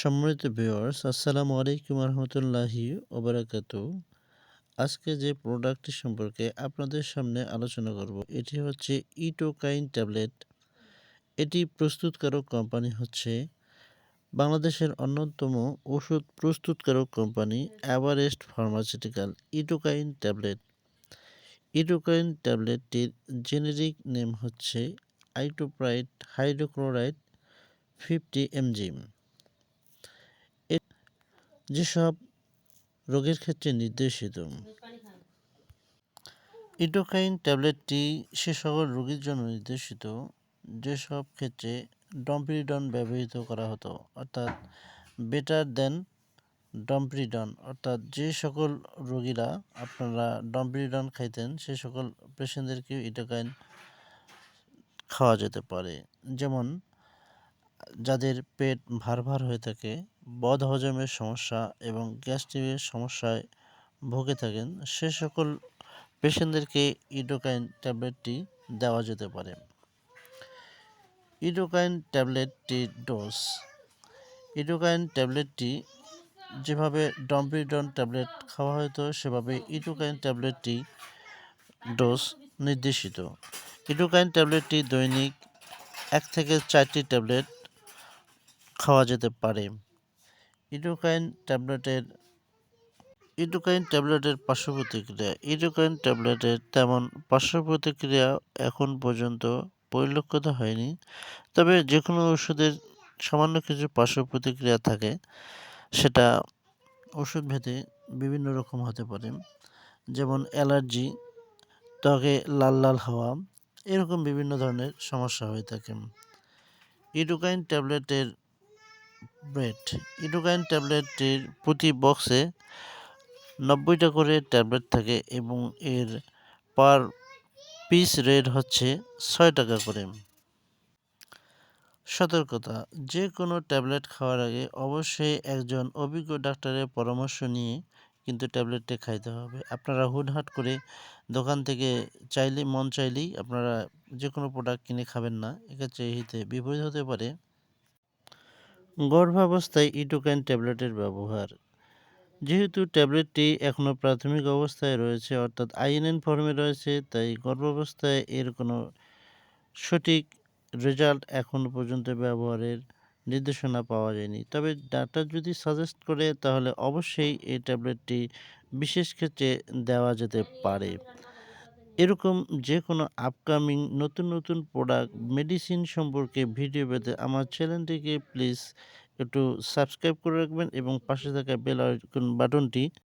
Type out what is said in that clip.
সম্মানিত ভিউয়ার্স আসসালামু আলাইকুম রহমতুল্লাহি ওবারাকাতু আজকে যে প্রোডাক্টটি সম্পর্কে আপনাদের সামনে আলোচনা করব, এটি হচ্ছে ইটোকাইন ট্যাবলেট এটি প্রস্তুতকারক কোম্পানি হচ্ছে বাংলাদেশের অন্যতম ওষুধ প্রস্তুতকারক কোম্পানি অ্যাভারেস্ট ফার্মাসিউটিক্যাল ইটোকাইন ট্যাবলেট ইটোকাইন ট্যাবলেটটির জেনেরিক নেম হচ্ছে আইটোপ্রাইট হাইড্রোক্লোরাইড ফিফটি এমজি যেসব রোগের ক্ষেত্রে নির্দেশিত। ইটোকাইন ট্যাবলেটটি সে সকল রোগীর জন্য নির্দেশিত। যেসব ক্ষেত্রে ডম্পিরিডন ব্যবহৃত করা হতো, অর্থাৎ বেটার দেন ডম্পিরিডন, অর্থাৎ যে সকল রোগীরা আপনারা ডম্পিরিডন খাইতেন সে সকল পেশেন্টদেরকে ইটোকাইন খাওয়া যেতে পারে। যেমন যাদের পেট ভার ভার হয়ে থাকে বদ হজমের সমস্যা এবং গ্যাস্ট্রিকের সমস্যায় ভুগে থাকেন, সে সকল পেশেন্টদেরকে ইডোকাইন ট্যাবলেটটি দেওয়া যেতে পারে। ইডোকাইন ট্যাবলেটটি ডোজ। ইডোকাইন ট্যাবলেটটি যেভাবে ডম্পিডন ট্যাবলেট খাওয়া হতো সেভাবে ইডোকাইন ট্যাবলেটটি ডোজ নির্দেশিত। ইডোকাইন ট্যাবলেটটি দৈনিক এক থেকে চারটি ট্যাবলেট খাওয়া যেতে পারে। ইডোকাইন ট্যাবলেটের ইডোকাইন ট্যাবলেটের পার্শ্ব প্রতিক্রিয়া ইডোকাইন ট্যাবলেটের তেমন পার্শ্ব প্রতিক্রিয়া এখন পর্যন্ত পরিলক্ষিত হয়নি। তবে যে কোনো ওষুধের সামান্য কিছু পার্শ্ব প্রতিক্রিয়া থাকে, সেটা ওষুধ ভেদে বিভিন্ন রকম হতে পারে। যেমন অ্যালার্জি, ত্বকে লাল লাল হওয়া, এরকম বিভিন্ন ধরনের সমস্যা হয়ে থাকে। ইডোকাইন ট্যাবলেটের ব্রেড। ইডোকাইন ট্যাবলেটটির প্রতি বক্সে নব্বইটা করে ট্যাবলেট থাকে এবং এর পার পিস রেট হচ্ছে ছয় টাকা করে। সতর্কতা, যে কোনো ট্যাবলেট খাওয়ার আগে অবশ্যই একজন অভিজ্ঞ ডাক্তারের পরামর্শ নিয়ে কিন্তু ট্যাবলেটটি খাইতে হবে। আপনারা হুটহাট করে দোকান থেকে চাইলে, মন চাইলেই আপনারা যে কোনো প্রোডাক্ট কিনে খাবেন না। এক্ষেত্রে হিতে বিপরীত হতে পারে। গর্ভাবস্থায় ইটোকাইন ট্যাবলেটের ব্যবহার। যেহেতু ট্যাবলেটটি এখনও প্রাথমিক অবস্থায় রয়েছে, অর্থাৎ আইএনএন ফর্মে রয়েছে, তাই গর্ভাবস্থায় এর কোনো সঠিক রেজাল্ট এখনও পর্যন্ত ব্যবহারের নির্দেশনা পাওয়া যায়নি। তবে ডাক্তার যদি সাজেস্ট করে, তাহলে অবশ্যই এই ট্যাবলেটটি বিশেষ ক্ষেত্রে দেওয়া যেতে পারে। এরকম যে কোনো আপকামিং নতুন নতুন প্রোডাক্ট মেডিসিন সম্পর্কে ভিডিও পেতে আমার চ্যানেলটিকে প্লিজ একটু সাবস্ক্রাইব করে রাখবেন এবং পাশে থাকা বেল আইকন বাটনটি